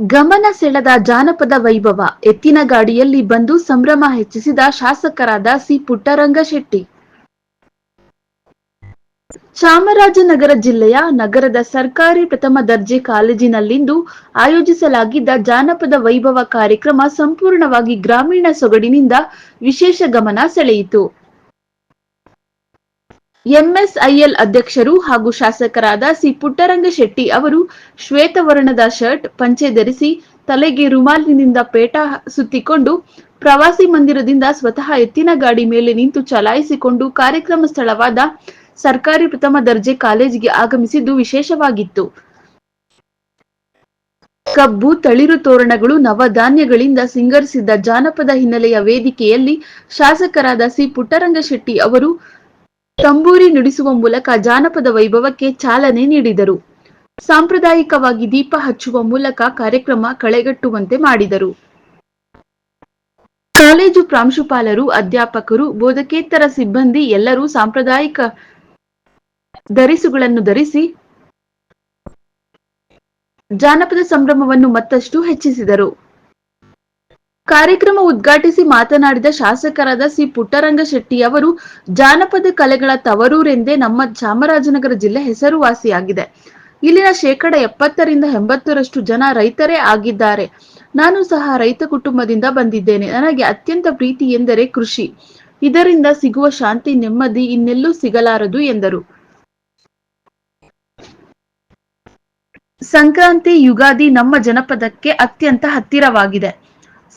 ಗಮನ ಸೆಳೆದ ಜಾನಪದ ವೈಭವ ಎತ್ತಿನ ಗಾಡಿಯಲ್ಲಿ ಬಂದು ಸಂಭ್ರಮ ಹೆಚ್ಚಿಸಿದ ಶಾಸಕರಾದ ಸಿ ಪುಟ್ಟರಂಗಶೆಟ್ಟಿ. ಚಾಮರಾಜನಗರ ಜಿಲ್ಲೆಯ ನಗರದ ಸರ್ಕಾರಿ ಪ್ರಥಮ ದರ್ಜೆ ಕಾಲೇಜಿನಲ್ಲಿಂದು ಆಯೋಜಿಸಲಾಗಿದ್ದ ಜಾನಪದ ವೈಭವ ಕಾರ್ಯಕ್ರಮ ಸಂಪೂರ್ಣವಾಗಿ ಗ್ರಾಮೀಣ ಸೊಗಡಿನಿಂದ ವಿಶೇಷ ಗಮನ ಸೆಳೆಯಿತು. ಎಂಎಸ್ಐಎಲ್ ಅಧ್ಯಕ್ಷರು ಹಾಗೂ ಶಾಸಕರಾದ ಸಿ ಪುಟ್ಟರಂಗಶೆಟ್ಟಿ ಅವರು ಶ್ವೇತವರ್ಣದ ಶರ್ಟ್ ಪಂಚೆ ಧರಿಸಿ ತಲೆಗೆ ರುಮಾಲಿನಿಂದ ಪೇಟ ಸುತ್ತಿಕೊಂಡು ಪ್ರವಾಸಿ ಮಂದಿರದಿಂದ ಸ್ವತಃ ಎತ್ತಿನ ಗಾಡಿ ಮೇಲೆ ನಿಂತು ಚಲಾಯಿಸಿಕೊಂಡು ಕಾರ್ಯಕ್ರಮ ಸ್ಥಳವಾದ ಸರ್ಕಾರಿ ಪ್ರಥಮ ದರ್ಜೆ ಕಾಲೇಜಿಗೆ ಆಗಮಿಸಿದ್ದು ವಿಶೇಷವಾಗಿತ್ತು. ಕಬ್ಬು, ತಳಿರು ತೋರಣಗಳು, ನವಧಾನ್ಯಗಳಿಂದ ಸಿಂಗರಿಸಿದ್ದ ಜಾನಪದ ಹಿನ್ನೆಲೆಯ ವೇದಿಕೆಯಲ್ಲಿ ಶಾಸಕರಾದ ಸಿ ಪುಟ್ಟರಂಗಶೆಟ್ಟಿ ಅವರು ತಂಬೂರಿ ನುಡಿಸುವ ಮೂಲಕ ಜಾನಪದ ವೈಭವಕ್ಕೆ ಚಾಲನೆ ನೀಡಿದರು. ಸಾಂಪ್ರದಾಯಿಕವಾಗಿ ದೀಪ ಹಚ್ಚುವ ಮೂಲಕ ಕಾರ್ಯಕ್ರಮ ಕಳೆಗಟ್ಟುವಂತೆ ಮಾಡಿದರು. ಕಾಲೇಜು ಪ್ರಾಂಶುಪಾಲರು, ಅಧ್ಯಾಪಕರು, ಬೋಧಕೇತರ ಸಿಬ್ಬಂದಿ ಎಲ್ಲರೂ ಸಾಂಪ್ರದಾಯಿಕ ಧರಿಸುಗಳನ್ನು ಧರಿಸಿ ಜಾನಪದ ಸಂಭ್ರಮವನ್ನು ಮತ್ತಷ್ಟು ಹೆಚ್ಚಿಸಿದರು. ಕಾರ್ಯಕ್ರಮ ಉದ್ಘಾಟಿಸಿ ಮಾತನಾಡಿದ ಶಾಸಕರಾದ ಸಿ ಪುಟ್ಟರಂಗಶೆಟ್ಟಿ ಅವರು, ಜಾನಪದ ಕಲೆಗಳ ತವರೂರೆಂದೇ ನಮ್ಮ ಚಾಮರಾಜನಗರ ಜಿಲ್ಲೆ ಹೆಸರುವಾಸಿಯಾಗಿದೆ. ಇಲ್ಲಿನ ಶೇಕಡ ಎಪ್ಪತ್ತರಿಂದ ಎಂಬತ್ತರಷ್ಟು ಜನ ರೈತರೇ ಆಗಿದ್ದಾರೆ. ನಾನು ಸಹ ರೈತ ಕುಟುಂಬದಿಂದ ಬಂದಿದ್ದೇನೆ. ನನಗೆ ಅತ್ಯಂತ ಪ್ರೀತಿ ಎಂದರೆ ಕೃಷಿ. ಇದರಿಂದ ಸಿಗುವ ಶಾಂತಿ, ನೆಮ್ಮದಿ ಇನ್ನೆಲ್ಲೂ ಸಿಗಲಾರದು ಎಂದರು. ಸಂಕ್ರಾಂತಿ ಯುಗಾದಿ ನಮ್ಮ ಜನಪದಕ್ಕೆ ಅತ್ಯಂತ ಹತ್ತಿರವಾಗಿದೆ.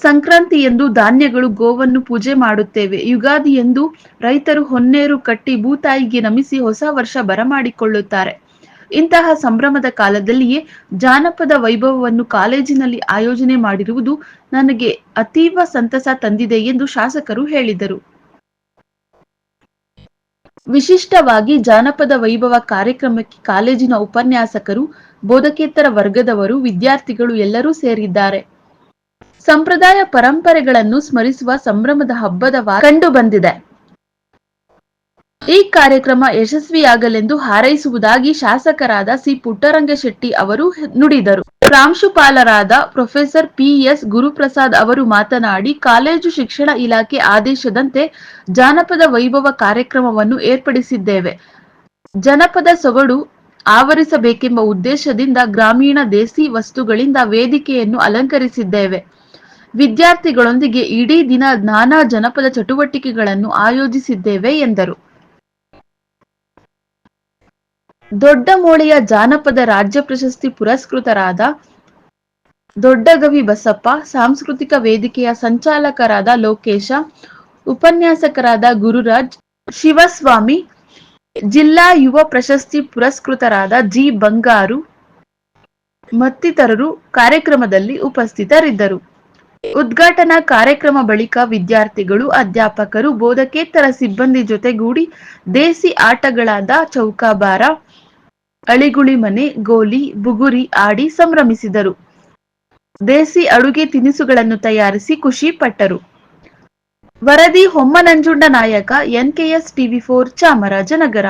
ಸಂಕ್ರಾಂತಿ ಎಂದು ಧಾನ್ಯಗಳು ಗೋವನ್ನು ಪೂಜೆ ಮಾಡುತ್ತೇವೆ. ಯುಗಾದಿ ಎಂದು ರೈತರು ಹೊನ್ನೇರು ಕಟ್ಟಿ ಭೂತಾಯಿಗೆ ನಮಿಸಿ ಹೊಸ ವರ್ಷ ಬರಮಾಡಿಕೊಳ್ಳುತ್ತಾರೆ. ಇಂತಹ ಸಂಭ್ರಮದ ಕಾಲದಲ್ಲಿಯೇ ಜಾನಪದ ವೈಭವವನ್ನು ಕಾಲೇಜಿನಲ್ಲಿ ಆಯೋಜನೆ ಮಾಡಿರುವುದು ನನಗೆ ಅತೀವ ಸಂತಸ ತಂದಿದೆ ಎಂದು ಶಾಸಕರು ಹೇಳಿದರು. ವಿಶಿಷ್ಟವಾಗಿ ಜಾನಪದ ವೈಭವ ಕಾರ್ಯಕ್ರಮಕ್ಕೆ ಕಾಲೇಜಿನ ಉಪನ್ಯಾಸಕರು, ಬೋಧಕೇತರ ವರ್ಗದವರು, ವಿದ್ಯಾರ್ಥಿಗಳು ಎಲ್ಲರೂ ಸೇರಿದ್ದಾರೆ. ಸಂಪ್ರದಾಯ ಪರಂಪರೆಗಳನ್ನು ಸ್ಮರಿಸುವ ಸಂಭ್ರಮದ ಹಬ್ಬದ ಕಂಡು ಬಂದಿದೆ ಈ ಕಾರ್ಯಕ್ರಮ ಯಶಸ್ವಿಯಾಗಲೆಂದು ಹಾರೈಸುವುದಾಗಿ ಶಾಸಕರಾದ ಸಿ ಪುಟ್ಟರಂಗಶೆಟ್ಟಿ ಅವರು ನುಡಿದರು. ಪ್ರಾಂಶುಪಾಲರಾದ ಪ್ರೊಫೆಸರ್ ಪಿಎಸ್ ಗುರುಪ್ರಸಾದ್ ಅವರು ಮಾತನಾಡಿ, ಕಾಲೇಜು ಶಿಕ್ಷಣ ಇಲಾಖೆ ಆದೇಶದಂತೆ ಜಾನಪದ ವೈಭವ ಕಾರ್ಯಕ್ರಮವನ್ನು ಏರ್ಪಡಿಸಿದ್ದೇವೆ. ಜನಪದ ಸೊಗಡು ಆವರಿಸಬೇಕೆಂಬ ಉದ್ದೇಶದಿಂದ ಗ್ರಾಮೀಣ ದೇಸಿ ವಸ್ತುಗಳಿಂದ ವೇದಿಕೆಯನ್ನು ಅಲಂಕರಿಸಿದ್ದೇವೆ. ವಿದ್ಯಾರ್ಥಿಗಳೊಂದಿಗೆ ಇಡೀ ದಿನ ನಾನಾ ಜನಪದ ಚಟುವಟಿಕೆಗಳನ್ನು ಆಯೋಜಿಸಿದ್ದೇವೆ ಎಂದರು. ದೊಡ್ಡ ಮೋಳೆಯ ಜಾನಪದ ರಾಜ್ಯ ಪ್ರಶಸ್ತಿ ಪುರಸ್ಕೃತರಾದ ದೊಡ್ಡಗವಿ ಬಸಪ್ಪ, ಸಾಂಸ್ಕೃತಿಕ ವೇದಿಕೆಯ ಸಂಚಾಲಕರಾದ ಲೋಕೇಶ, ಉಪನ್ಯಾಸಕರಾದ ಗುರುರಾಜ್, ಶಿವಸ್ವಾಮಿ, ಜಿಲ್ಲಾ ಯುವ ಪ್ರಶಸ್ತಿ ಪುರಸ್ಕೃತರಾದ ಜಿ ಬಂಗಾರು ಮತ್ತಿತರರು ಕಾರ್ಯಕ್ರಮದಲ್ಲಿ ಉಪಸ್ಥಿತರಿದ್ದರು. ಉದ್ಘಾಟನಾ ಕಾರ್ಯಕ್ರಮ ಬಳಿಕ ವಿದ್ಯಾರ್ಥಿಗಳು, ಅಧ್ಯಾಪಕರು, ಬೋಧಕೇತರ ಸಿಬ್ಬಂದಿ ಜೊತೆಗೂಡಿ ದೇಸಿ ಆಟಗಳಾದ ಚೌಕಾಬಾರ, ಅಳಿಗುಳಿ ಮನೆ, ಗೋಲಿ, ಬುಗುರಿ ಆಡಿ ಸಂಭ್ರಮಿಸಿದರು. ದೇಸಿ ಅಡುಗೆ ತಿನಿಸುಗಳನ್ನು ತಯಾರಿಸಿ ಖುಷಿ ಪಟ್ಟರು. ವರದಿ Hommananjunda Nayaka NKS TV four Chamarajanagar.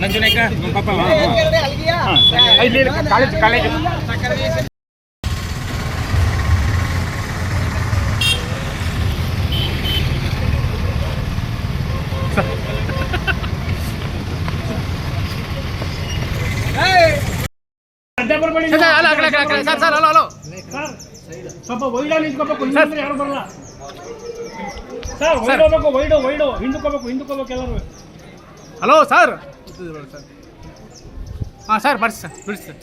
Nanjunaika ನಮ್ಮ ಪಾಪ ಇಲ್ಲಿ ಕಾಲೇಜ್ ಕಾಲೇಜು ಸ್ವಲ್ಪ ವೈಡ ನಿಂತ್ಕೋಬೇಕು ಯಾರು ಬರಲ್ಲ ಸರ್ ವೈಡ್ ಹೋಗ್ಬೇಕು ವೈಡು ವೈಡು ಹಿಂದಕ್ಕೋಬೇಕು ಹಿಂದಕ್ಕೋಬೇಕು ಎಲ್ಲರೂ. Hello sir. ಹಾಂ ಸರ್ ಬರ್ಸಿ ಸರ್. ಬಿಡಿಸಿ ಸರ್.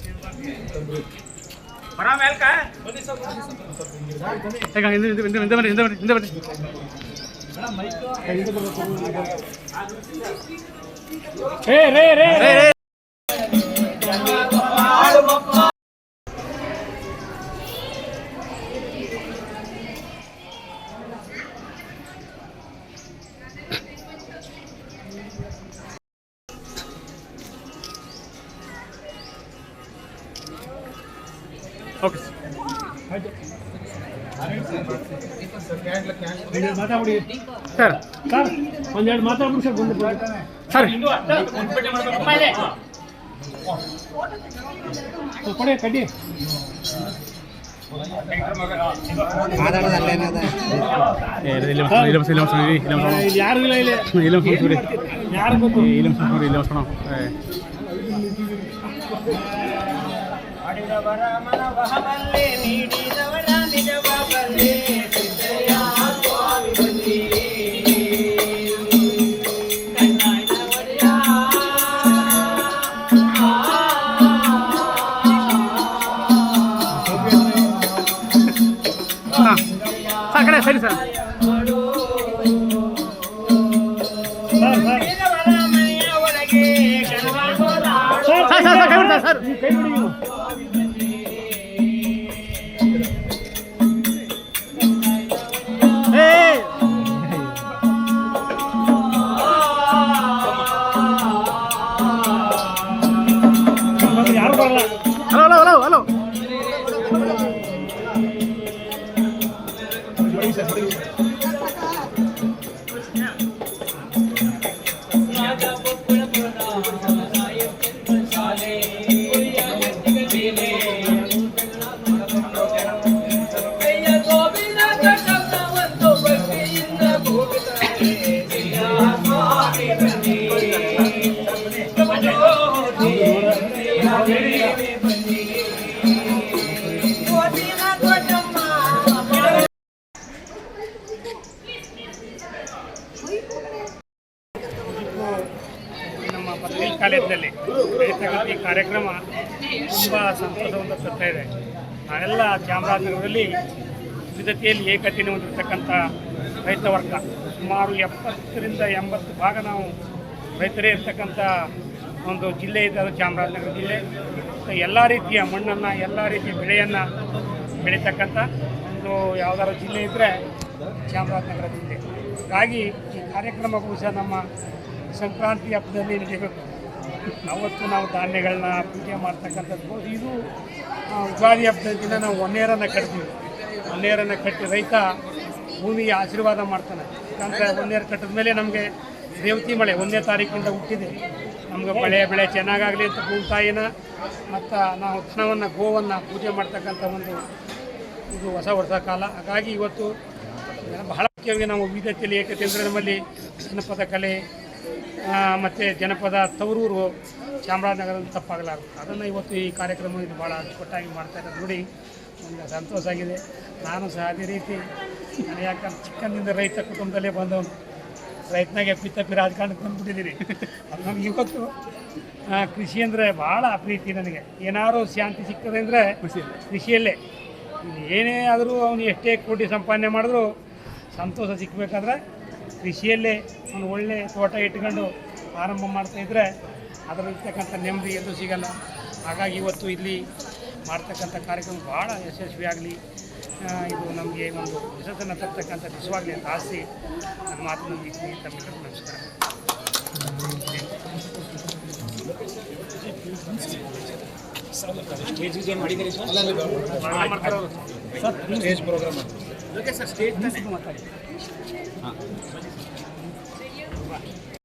ಹೇಗ ಹಿಂದೆ ಹಿಂದೆ ಹಿಂದೆ ಹಿಂದೆ ಬರ್ರಿ ಹಿಂದೆ ಬರ್ರಿ ಹಿಂದೆ ಬರ್ರಿ. ರೇ. ರೇ ರೇ. Okay sir. ಸರ್ ಒಂದೆರಡು ಮಾತಾಡ್ಬಿಡಿ ಸರ್ ಬಂದು ಸರ್. ಕೊಡಿ ಕಡ್ಡಿ. ಏ, ಇಲ್ಲ ಇಲ್ಲ. ಇಲ್ಲಿ ಯಾರು ಇಲ್ಲ ಇಲ್ಲಿ ಇಲ್ಲ ಮಸ್ತ್ ನೋಡಿ. ಯಾರು ಗೊತ್ತು ಏ, ಇಲ್ಲ ಮಸ್ತ್ ನೋಡಿ, ಇಲ್ಲ ಮಸ್ತ್ ನೋಡಿ. ಏ. ಹಾ. ಸರ್ ಕಡೆ ಸರಿ sir sir sir sir sir sir ಕೈ ಬಿಡಿ ಸರ್ ನೀವು ಕೈ ಬಿಡಿ ಈ ಕಾರ್ಯಕ್ರಮ ತುಂಬ ಸಂತಸವನ್ನು ತರ್ತಾ ಇದೆ. ನಾವೆಲ್ಲ ಚಾಮರಾಜನಗರದಲ್ಲಿ ವಿವಿಧತೆಯಲ್ಲಿ ಏಕತೆಯನ್ನು ಹೊಂದಿರತಕ್ಕಂಥ ರೈತ ವರ್ಗ. ಸುಮಾರು ಎಪ್ಪತ್ತರಿಂದ ಎಂಬತ್ತು ಭಾಗ ನಾವು ರೈತರೇ ಇರ್ತಕ್ಕಂಥ ಒಂದು ಜಿಲ್ಲೆ ಇದೆ, ಅದು ಚಾಮರಾಜನಗರ ಜಿಲ್ಲೆ. ಎಲ್ಲ ರೀತಿಯ ಮಣ್ಣನ್ನು, ಎಲ್ಲ ರೀತಿಯ ಬೆಳೆಯನ್ನು ಬೆಳೀತಕ್ಕಂಥ ಒಂದು ಯಾವ್ದಾದ್ರು ಜಿಲ್ಲೆ ಇದ್ದರೆ ಚಾಮರಾಜನಗರ ಜಿಲ್ಲೆ. ಹಾಗಾಗಿ ಈ ಕಾರ್ಯಕ್ರಮ ಬಹುಶಃ ನಮ್ಮ ಸಂಕ್ರಾಂತಿ ಹಬ್ಬದಲ್ಲಿ ನಡೀಬೇಕು ಅವತ್ತು ನಾವು ಧಾನ್ಯಗಳನ್ನ ಪೂಜೆ ಮಾಡ್ತಕ್ಕಂಥದ್ದು. ಇದು ಯುಗಾದಿ ಹಬ್ಬದ ದಿನ ನಾವು ಒನ್ನೇರನ್ನು ಕಟ್ತೀವಿ. ಒನ್ನೇರನ್ನು ಕಟ್ಟಿ ರೈತ ಭೂಮಿಗೆ ಆಶೀರ್ವಾದ ಮಾಡ್ತಾನೆ. ಯಾಕಂದರೆ ಒನ್ನೇರು ಕಟ್ಟಿದ ಮೇಲೆ ನಮಗೆ ದೇವತಿ ಮಳೆ ಒಂದನೇ ತಾರೀಕಿಂದ ಹುಟ್ಟಿದೆ. ನಮ್ಗೆ ಮಳೆ, ಬೆಳೆ ಚೆನ್ನಾಗಾಗಲಿ ಅಂತ ಭೂಮಿ ತಾಯಿನ ಮತ್ತು ನಾವು ಧನವನ್ನು ಗೋವನ್ನು ಪೂಜೆ ಮಾಡ್ತಕ್ಕಂಥ ಒಂದು ಇದು ಹೊಸ ವರ್ಷ ಕಾಲ. ಹಾಗಾಗಿ ಇವತ್ತು ಬಹಳ ಮುಖ್ಯವಾಗಿ ನಾವು ವಿವಿಧತೆಯಲ್ಲಿ ಏಕತೆ ಅಂದರೆ ನಮ್ಮಲ್ಲಿ ಜನಪದ ಕಲೆ ಮತ್ತು ಜನಪದ ತವರೂರು ಚಾಮರಾಜನಗರ ತಪ್ಪಾಗಲಾರದು. ಅದನ್ನು ಇವತ್ತು ಈ ಕಾರ್ಯಕ್ರಮ ಇದು ಭಾಳ ಅಚ್ಚುಕಟ್ಟಾಗಿ ಮಾಡ್ತಾ ಇರೋದು ನೋಡಿ. ನನಗೆ ಸಂತೋಷ ಆಗಿದೆ. ನಾನು ಸಹ ಅದೇ ರೀತಿ ನಾನು ಯಾಕಂದ್ರೆ ಚಿಕ್ಕಂದಿಂದ ರೈತ ಕುಟುಂಬದಲ್ಲೇ ಬಂದು ರೈತನಾಗೆ ಪಿತ್ತಪ್ಪಿ ರಾಜಕಾರಣಕ್ಕೆ ಬಂದುಬಿಟ್ಟಿದ್ದೀನಿ. ಅದು ನಮ್ಗೆ ಇವತ್ತು ಕೃಷಿ ಅಂದರೆ ಭಾಳ ಪ್ರೀತಿ ನನಗೆ. ಏನಾದ್ರು ಶಾಂತಿ ಸಿಗ್ತದೆ ಅಂದರೆ ಕೃಷಿಯಲ್ಲೇ. ಏನೇ ಆದರೂ ಅವನು ಎಷ್ಟೇ ಕೋಟಿ ಸಂಪಾದನೆ ಮಾಡಿದ್ರು ಸಂತೋಷ ಸಿಕ್ಕಬೇಕಾದ್ರೆ ಕೃಷಿಯಲ್ಲೇ ಒಂದು ಒಳ್ಳೆ ತೋಟ ಇಟ್ಕೊಂಡು ಆರಂಭ ಮಾಡ್ತಾ ಇದ್ದರೆ ಅದರಲ್ಲಿರ್ತಕ್ಕಂಥ ನೆಮ್ಮದಿ ಎಲ್ಲೂ ಸಿಗಲ್ಲ. ಹಾಗಾಗಿ ಇವತ್ತು ಇಲ್ಲಿ ಮಾಡ್ತಕ್ಕಂಥ ಕಾರ್ಯಕ್ರಮ ಭಾಳ ಯಶಸ್ವಿಯಾಗಲಿ ಇದು ನಮಗೆ ಒಂದು ಯಶಸ್ಸನ್ನು ತರ್ತಕ್ಕಂಥ ನಿಜವಾಗಲಿ ಅಂತ ಆಸೆ. ನನ್ನ ಮಾತು ಮುಗಿಸ್ತೀನಿ ತಮ್ಮೆಲ್ಲರಿಗೂ ನಮಸ್ಕಾರ. ಮಾಡ್ತಾರೆ ಅವರು. ಸರ್, ಮಾತಾಡಿ